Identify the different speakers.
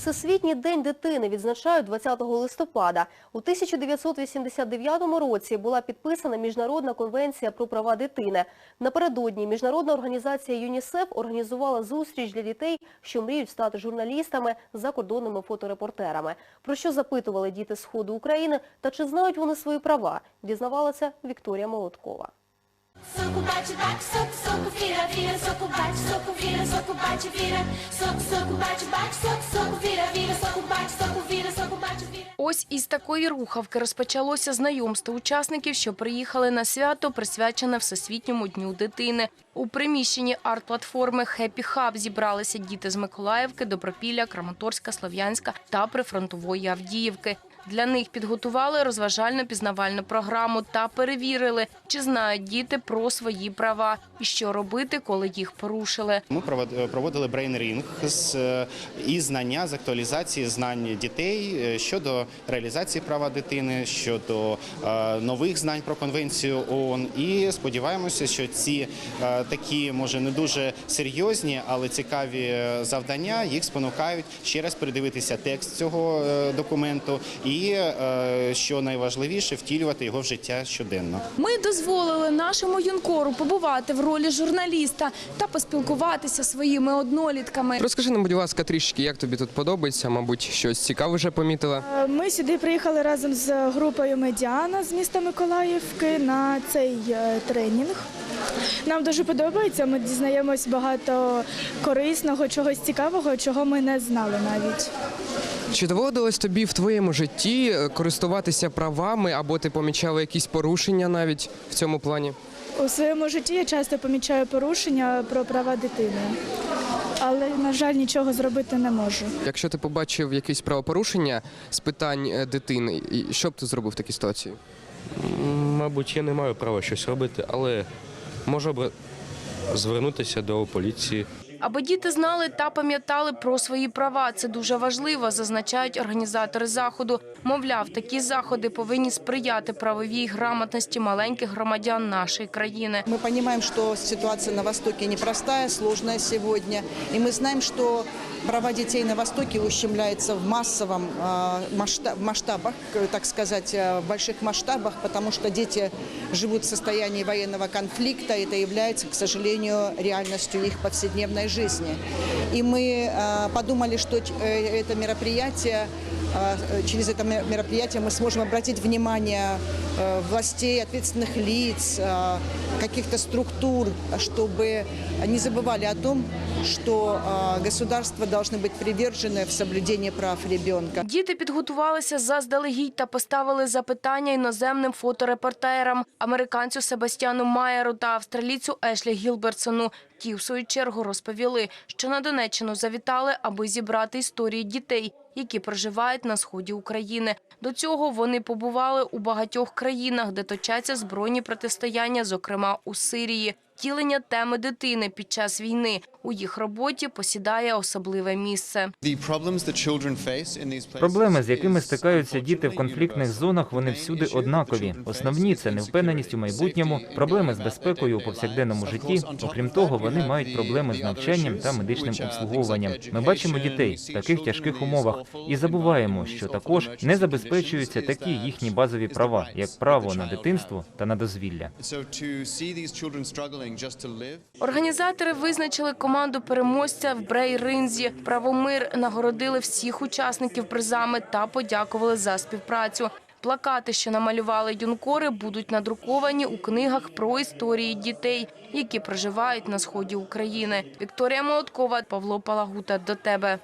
Speaker 1: Всесвітній день дитини відзначають 20 листопада. У 1989 році була підписана Міжнародна конвенція про права дитини. Напередодні Міжнародна організація ЮНІСЕФ організувала зустріч для дітей, що мріють стати журналістами, закордонними фоторепортерами. Про що запитували діти Сходу України та чи знають вони свої права, дізнавалася Вікторія Молоткова.
Speaker 2: Soco bate bate, soco soco vira vira, soco bate soco vira, soco bate vira, soco soco bate bate,
Speaker 3: із такої рухавки розпочалося знайомство учасників, що приїхали на свято, присвячене Всесвітньому дню дитини. У приміщенні арт-платформи «Хеппі Хаб» зібралися діти з Миколаївки, Добропілля, Краматорська, Слов'янська та прифронтової Авдіївки. Для них підготували розважально-пізнавальну програму та перевірили, чи знають діти про свої права і що робити, коли їх порушили.
Speaker 4: Ми провод- проводили брейн-рінг і знання з актуалізації знань дітей е, щодо реалізації права дитини, щодо е, нових знань про конвенцію ООН. І сподіваємося, що ці е, такі, може, не дуже серйозні, але цікаві завдання їх спонукають ще раз передивитися текст цього документу і, е, що найважливіше, втілювати його в життя щоденно.
Speaker 5: Ми дозволили нашому юнкору побувати в ролі журналіста та поспілкуватися своїми однолітками.
Speaker 6: Розкажи нам, будь ласка, трішки, як тобі тут подобається, мабуть, щось цікаве вже помітила.
Speaker 7: Е, Ми сюди приїхали разом з групою Медіана з міста Миколаївки на цей е, тренінг. Нам дуже подобається. Ми дізнаємось багато корисного, чогось цікавого, чого ми не знали навіть.
Speaker 6: Чи доводилось тобі в твоєму житті е, користуватися правами або ти помічала якісь порушення навіть в цьому плані?
Speaker 7: У своєму житті я часто помічаю порушення про права дитини, але, на жаль, нічого зробити не можу.
Speaker 6: Якщо ти побачив якісь правопорушення з питань е, дитини, що б ти зробив в такій ситуації?
Speaker 8: Мабуть, я не маю права щось робити, але можу б звернутися до поліції
Speaker 3: Аби діти знали та пам'ятали про свої права. Це дуже важливо, зазначають організатори заходу. Мовляв, такі заходи повинні сприяти правовій грамотності маленьких громадян нашої країни.
Speaker 9: Мы понимаем, что ситуация на Востоке непростая, сложная сегодня. И мы знаем, что права детей на Востоке ущемляются в массовом э, масштаб- в масштабах, э, так сказать, э, в больших масштабах, потому что дети живут в состоянии военного конфликта. Это является, к сожалению, реальностью их повседневной жизни. И мы э, подумали, что э, это мероприятие э, через это ме- мероприятие мы сможем обратить внимание э, властей, ответственных лиц, э, каких-то структур, чтобы не забывали о том, что э, государства должны быть привержены в соблюдении прав ребенка.
Speaker 3: Діти підготувалися заздалегідь та поставили запитання іноземним фоторепортерам – американцю Себастьяну Майеру та австралійцю Ешлі Гілбертсону. Ті, в свою чергу, розповіли, що на Донеччину завітали, аби зібрати історії дітей, які проживають на сході України. До цього вони побували у багатьох країнах, де точаться збройні протистояння, зокрема у Сирії. Тілення теми дитини під час війни у їх роботі посідає особливе місце.
Speaker 10: Проблеми, з якими стикаються діти в конфліктних зонах, вони всюди однакові. Основні це невпевненість у майбутньому, проблеми з безпекою у повсякденному житті. Окрім того, вони мають проблеми з навчанням та медичним обслуговуванням. Ми бачимо дітей в таких тяжких умовах і забуваємо, що також не забезпечуються такі їхні базові права, як право на дитинство та на дозвілля.
Speaker 3: Організатори визначили команду переможця в брей-ринзі. Правомир нагородили всіх учасників призами та подякували за співпрацю. Плакати, що намалювали юнкори, будуть надруковані у книгах про історії дітей, які проживають на сході України. Вікторія Молоткова, Павло Палагута. До тебе.